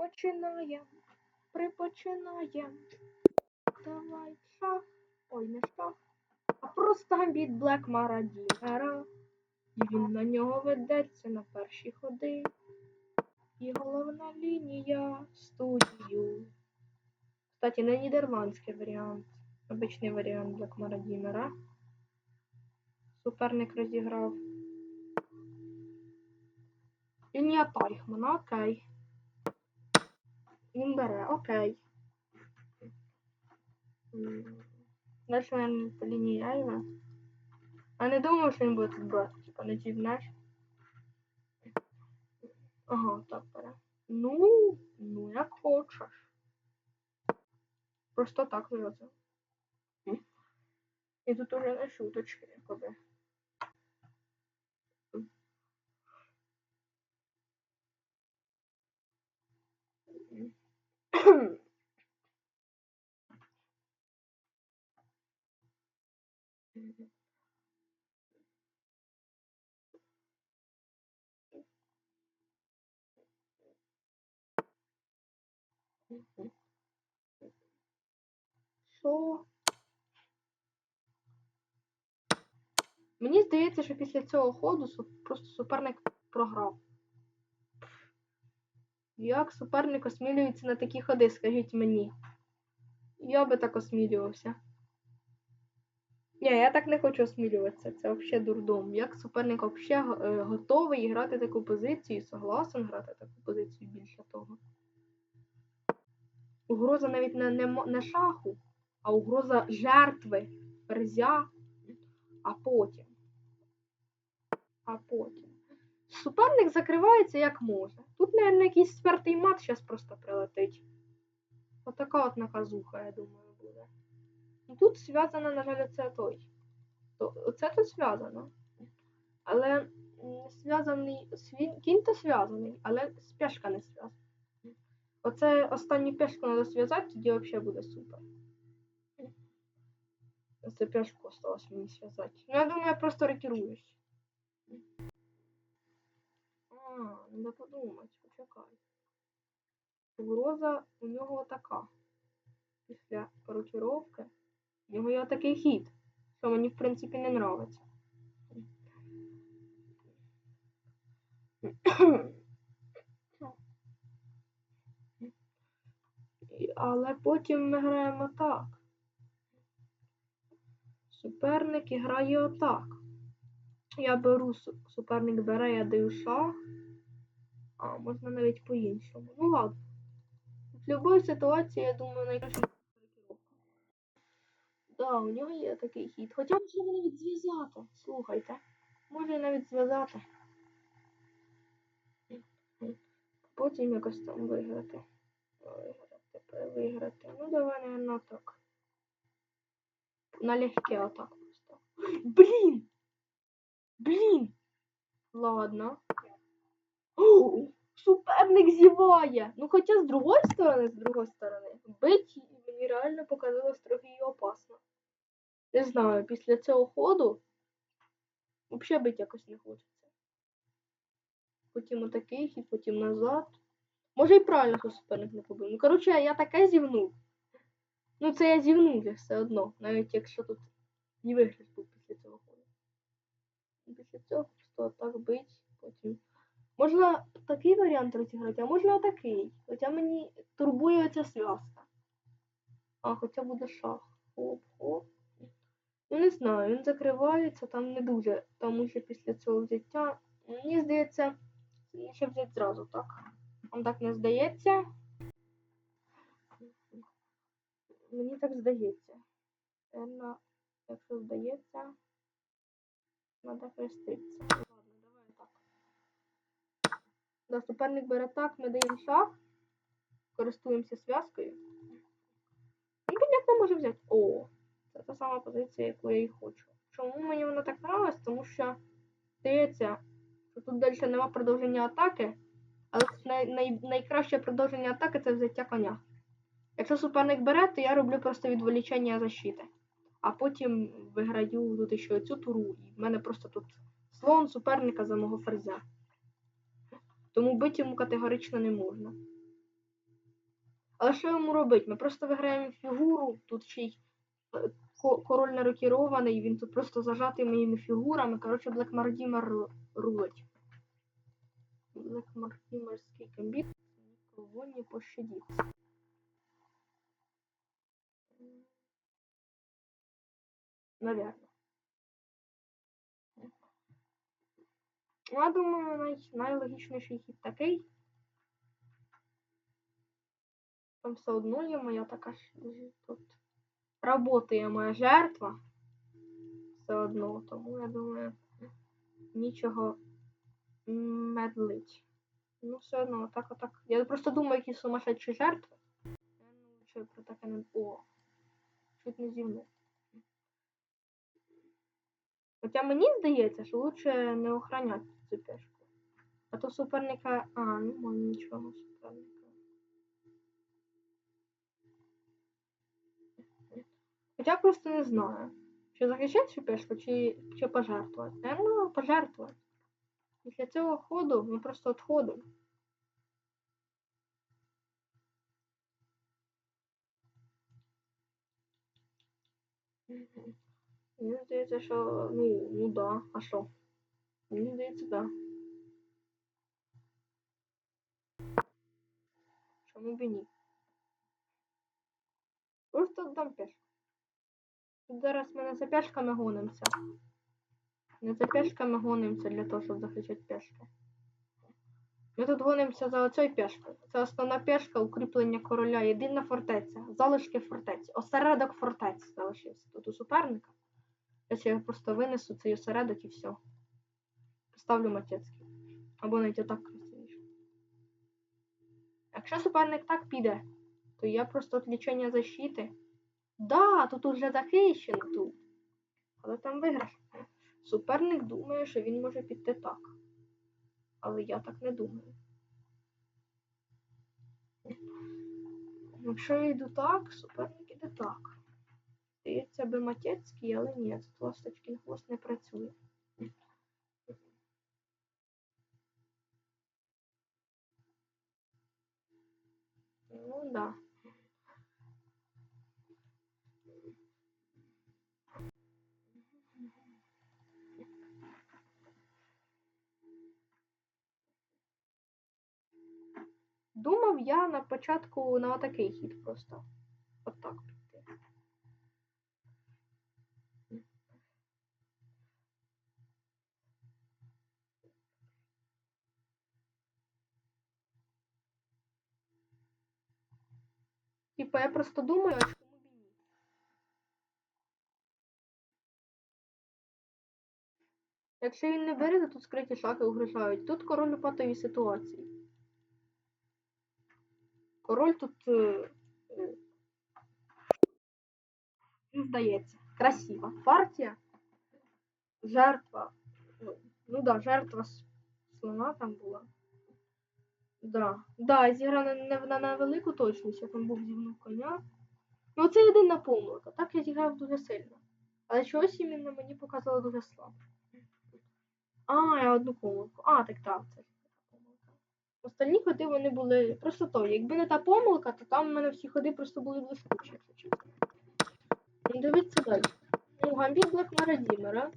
Припочинаєм, припочинаєм. Давай шах. Ой, не шах. А просто гамбіт Блек Марадімера. І він на нього ведеться на перші ходи. І головна лінія студію. Кстати, не нідерландський варіант. Обичний варіант Блек Марадімера. Суперник розіграв. Лінія Тайхмана, окей. Він бере, окей. Далі він по лінії. А не думав, що він буде тут брати, типа не ті знаєш. Ага, так бере. Ну, ну як хочеш. Просто так вивозив. І тут уже не шуточки, якоби. Що? Мені здається, що після цього ходу просто суперник програв. Як суперник осмілюється на такі ходи, скажіть мені. Я би так осмілювався. Ні, я так не хочу осмілюватися, це взагалі дурдом. Як суперник взагалі готовий грати таку позицію согласен грати таку позицію більше того. Угроза навіть не, не, не шаху, а угроза жертви, ферзя, а потім. А потім. Суперник закривається як може. Тут, мабуть, якийсь четвертий мат зараз просто прилетить. Отака от наказуха, я думаю, буде. Ну, Тут зв'язано, на жаль, це той. Оце тут зв'язано. Але зв'язаний кінь то зв'язаний, але спешка не зв'язана. Оце останню пешку треба зв'язати, тоді взагалі буде супер. Це пешку осталось мені зв'язати. Ну, я думаю, я просто ретируюсь. А, треба подумати, почекай. Угроза у нього така. Після рокіровки. У нього є такий хід, що мені, в принципі, не нравиться. Але потім ми граємо так. Суперник грає отак. Я беру суперник бере, я даю шах. А, можна навіть по-іншому. Ну ладно. В будь-якій ситуації, я думаю, найкраще рокіровка. Да, у нього є такий хід. Хоча можна навіть зв'язати. Слухайте. Може навіть зв'язати. Потім якось там виграти. Виграти, перевиграти. Ну, давай, наверное, так. Налегке отак просто. Блін! Блін! Ладно. О, суперник зіває! Ну, хоча з другої сторони, з другої сторони, бить мені реально показалось трохи і опасно. Не знаю, після цього ходу взагалі бить якось не хочеться. Потім отакий хід, потім назад. Може і правильно, що суперник не побив. Ну, коротше, я таке зівнув. Ну, це я зівнув все одно, навіть якщо тут не вигляд був після цього ходу. Отак бить, потім. Можна такий варіант розіграти, а можна отакий. Хоча мені турбує оця зв'язка. А, хоча буде шах. Хоп-хоп. Ну, не знаю, він закривається, там не дуже, тому що після цього взяття. Мені здається, ще взяти зразу так. Вам так не здається? Мені так здається. Певно, якщо здається, треба хреститися. Да, суперник бере так, ми даємо шах, користуємося зв'язкою. Ну, понятно, може взяти. О, це та сама позиція, яку я і хочу. Чому мені вона так нравилась? Тому що здається, що тут далі нема продовження атаки, але най, най, найкраще продовження атаки це взяття коня. Якщо суперник бере, то я роблю просто відволічення защити. А потім виграю тут ще цю туру, і в мене просто тут слон суперника за мого ферзя. Тому бити йому категорично не можна. Але що йому робити? Ми просто виграємо фігуру, тут ще й е, король не рокірований, він тут просто зажатий моїми фігурами. Коротше, Блек Мардімер рулить. Блек Мардімерський комбіт нікого не пощадить. Наверно. Я думаю, най- найлогічніший хід такий. Там все одно є моя така ж тут. Работає моя жертва. Все одно, тому я думаю, нічого медлить. Ну, все одно, отак, отак. Я просто думаю, які сумасшедші жертви. Я ну, лучше про таке не. О! Чуть не зівнув. Хоча мені здається, що лучше не охраняти цю пешку. А то суперника. А, нема нічого суперника. Хоча просто не знаю. Чи захищати цю пешку, чи, чи пожертвувати. Наверно, пожертвувати. Після цього ходу ми просто відходимо. Мгм. Мені здається, що. Ну, ну да. А що? Мені здається, да. Чому б і ні? Просто дам пешку. Тут зараз ми не за пешками гонимося. Не за пешками гонимося для того, щоб захищати пешки. Ми тут гонимося за оцею пешкою. Це основна пешка укріплення короля. Єдина фортеця. Залишки фортеці. Осередок фортеці залишився тут у суперника. Ось я просто винесу цей осередок і все. Поставлю матецький. Або навіть отак красивіше. Якщо суперник так піде, то я просто відлічення защити. Да, тут уже захищено тут. Але там виграш. Суперник думає, що він може піти так. Але я так не думаю. Якщо я йду так, суперник іде так. Здається, би Матецький, але ні, тут ласточкин хвост не працює. Ну да. Думав я на початку на отакий хід просто. Отак піти. Типа я просто думаю, а чому б ні? Якщо він не бере, то тут скриті шахи угрожають. Тут король у патовій ситуації. Король тут. е, е, ну, здається, красива. Партія. Жертва. Ну да, жертва слона там була. Да. Да, зіграна не на, на велику точність, я там був зігнув коня. Ну це єдина помилка. Так я зіграв дуже сильно. Але чогось іменно мені показало дуже слабо. А, я одну помилку. А, так так, це помилка. Остальні ходи вони були просто то. Якби не та помилка, то там в мене всі ходи просто були блискучі, якщо. Ну, дивіться далі. Ну, гамбіт Блек Марадімера.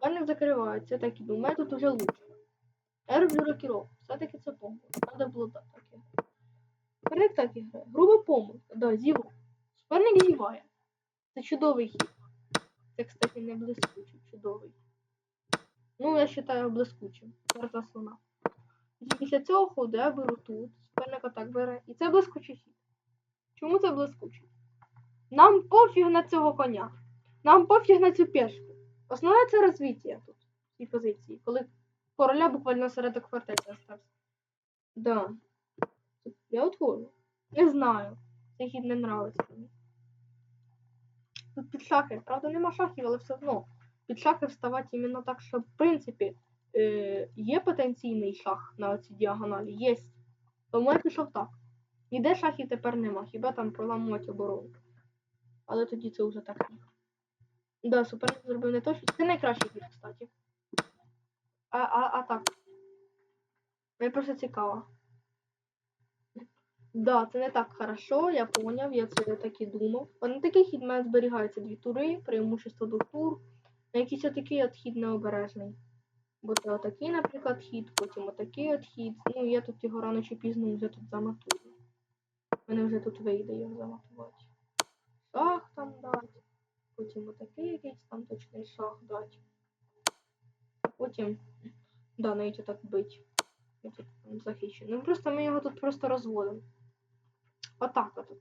Пане закривається, так і думаю, тут уже лучше. Я роблю рокіров. Все-таки це помилка. Треба було так так іграти. Суперник так іграє. Груба помилка. Да, зіву. Суперник зіває. Це чудовий хід. Це, кстати, не блискучий, чудовий. Ну, я вважаю блискучим. Карта слона. І після цього ходу я беру тут. Суперник отак бере. І це блискучий хід. Чому це блискучий? Нам пофіг на цього коня. Нам пофіг на цю пешку. Основне це розвиття тут, в цій позиції, коли короля буквально середок фортеці остався. Да. Я отворю. Не знаю. Цей хід не нравиться мені. Тут під шахи. Правда, нема шахів, але все одно. Під шахи вставати іменно так, що в принципі е, є потенційний шах на цій діагоналі. Є. Тому я пішов так. Ніде шахів тепер нема, хіба там проламувати оборону. Але тоді це вже так. Да, суперник зробив не то, що це найкращий хід. А, а, а так. Мені просто цікаво. Да, це не так хорошо, я поняв, я це так і думав. А на такий хід мене зберігається дві тури, преимущество двох тур. На якийсь отакий от хід необережний. Бо це отакий, наприклад, хід, потім отакий от хід. Ну, я тут його рано чи пізно вже тут заматую. Мене вже тут вийде його заматувати. Шах там дати. Потім отакий якийсь там точний шах дати. Потім, да, навіть отак бить. Я захищений. Ну просто ми його тут просто розводимо. Отак отут.